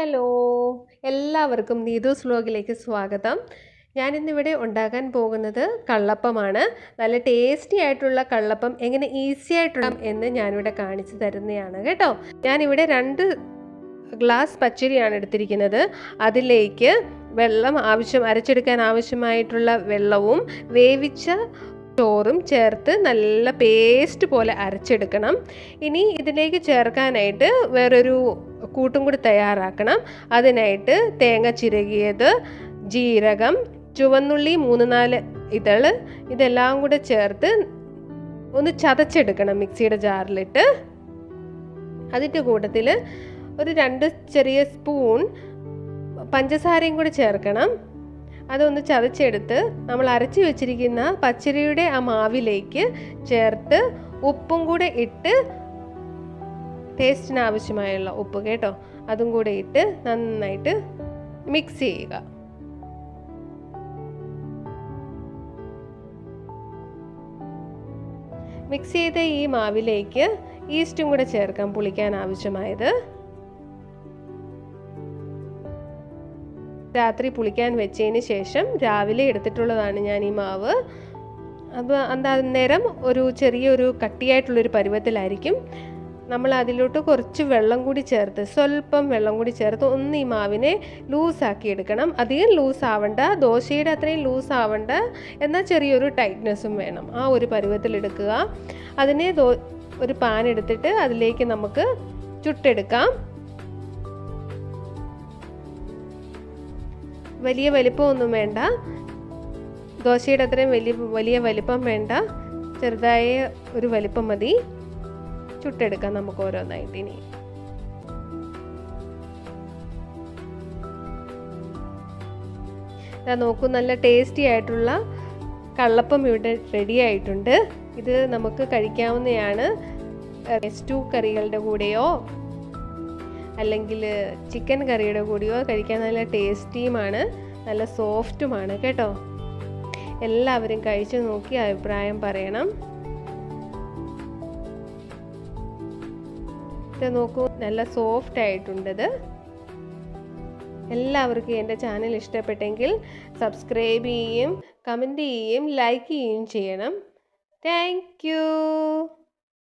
Hello എല്ലാവർക്കും നീതൂസ് വ്ലോഗിലേക്ക് സ്വാഗതം. ഞാനിന്നിവിടെ ഉണ്ടാക്കാൻ പോകുന്നത് കള്ളപ്പമാണ്. നല്ല ടേസ്റ്റി ആയിട്ടുള്ള കള്ളപ്പം എങ്ങനെ ഈസി ആയിട്ടുള്ള എന്ന് ഞാനിവിടെ കാണിച്ചു തരുന്നതാണ് കേട്ടോ. ഞാനിവിടെ രണ്ട് ഗ്ലാസ് പച്ചരിയാണ് എടുത്തിരിക്കുന്നത്. അതിലേക്ക് വെള്ളം ആവശ്യം അരച്ചെടുക്കാൻ ആവശ്യമായിട്ടുള്ള വെള്ളവും വേവിച്ച ചോറും ചേർത്ത് നല്ല പേസ്റ്റ് പോലെ അരച്ചെടുക്കണം. ഇനി ഇതിലേക്ക് ചേർക്കാനായിട്ട് വേറൊരു കൂട്ടും കൂടി തയ്യാറാക്കണം. അതിനായിട്ട് തേങ്ങ ചിരകിയത് ജീരകം ചുവന്നുള്ളി മൂന്ന് നാല് ഇതൾ ഇതെല്ലാം കൂടെ ചേർത്ത് ഒന്ന് ചതച്ചെടുക്കണം മിക്സിയുടെ ജാറിലിട്ട്. അതിന്റെ കൂട്ടത്തിൽ ഒരു രണ്ട് ചെറിയ സ്പൂൺ പഞ്ചസാരയും കൂടി ചേർക്കണം. അതൊന്ന് ചതച്ചെടുത്ത് നമ്മൾ അരച്ച് വെച്ചിരിക്കുന്ന പച്ചരിയുടെ ആ മാവിലേക്ക് ചേർത്ത് ഉപ്പും കൂടെ ഇട്ട് ടേസ്റ്റിന് ആവശ്യമായുള്ള ഉപ്പ് കേട്ടോ. അതും കൂടെ ഇട്ട് നന്നായിട്ട് മിക്സ് ചെയ്യുക. മിക്സ് ചെയ്ത ഈ മാവിലേക്ക് ഈസ്റ്റും കൂടെ ചേർക്കാം പുളിക്കാൻ ആവശ്യമായത്. രാത്രി പുളിക്കാൻ വെച്ചതിന് ശേഷം രാവിലെ എടുത്തിട്ടുള്ളതാണ് ഞാൻ ഈ മാവ്. അപ്പോൾ എന്താ നേരം ഒരു ചെറിയൊരു കട്ടിയായിട്ടുള്ളൊരു പരുവത്തിലായിരിക്കും. നമ്മൾ അതിലോട്ട് കുറച്ച് വെള്ളം കൂടി ചേർത്ത് സ്വല്പം വെള്ളം കൂടി ചേർത്ത് ഒന്ന് ഈ മാവിനെ ലൂസാക്കി എടുക്കണം. അധികം ലൂസ് ആവണ്ട ദോശയുടെ അത്രയും ലൂസ് ആവണ്ട എന്നാൽ ചെറിയൊരു ടൈറ്റ്നെസ്സും വേണം. ആ ഒരു പരുവത്തിലെടുക്കുക അതിനെ ദോ ഒരു പാൻ എടുത്തിട്ട് അതിലേക്ക് നമുക്ക് ചുട്ടെടുക്കാം. വലിയ വലിപ്പമൊന്നും വേണ്ട. ദോശയുടെ അത്രയും വലിയ വലിയ വലിപ്പം വേണ്ട. ചെറുതായ ഒരു വലിപ്പം മതി. ചുട്ടെടുക്കാം നമുക്ക് ഓരോന്നായിട്ട് ഇനി. ഞാൻ നോക്കൂ നല്ല ടേസ്റ്റി ആയിട്ടുള്ള കള്ളപ്പം ഇവിടെ റെഡി ആയിട്ടുണ്ട്. ഇത് നമുക്ക് കഴിക്കാവുന്നതാണ്. സ്റ്റൂ കറികളുടെ കൂടെയോ അല്ലെങ്കിൽ ചിക്കൻ കറിയുടെ കൂടിയോ കഴിക്കാൻ നല്ല ടേസ്റ്റിയുമാണ് നല്ല സോഫ്റ്റുമാണ് കേട്ടോ. എല്ലാവരും കഴിച്ചു നോക്കി അഭിപ്രായം പറയണം. ഇത് നോക്കൂ നല്ല സോഫ്റ്റ് ആയിട്ടുണ്ടത് എല്ലാവർക്കും എന്റെ ചാനൽ ഇഷ്ടപ്പെട്ടെങ്കിൽ സബ്സ്ക്രൈബ് ചെയ്യുകയും കമന്റ് ചെയ്യുകയും ലൈക്ക് ചെയ്യുകയും ചെയ്യണം. താങ്ക്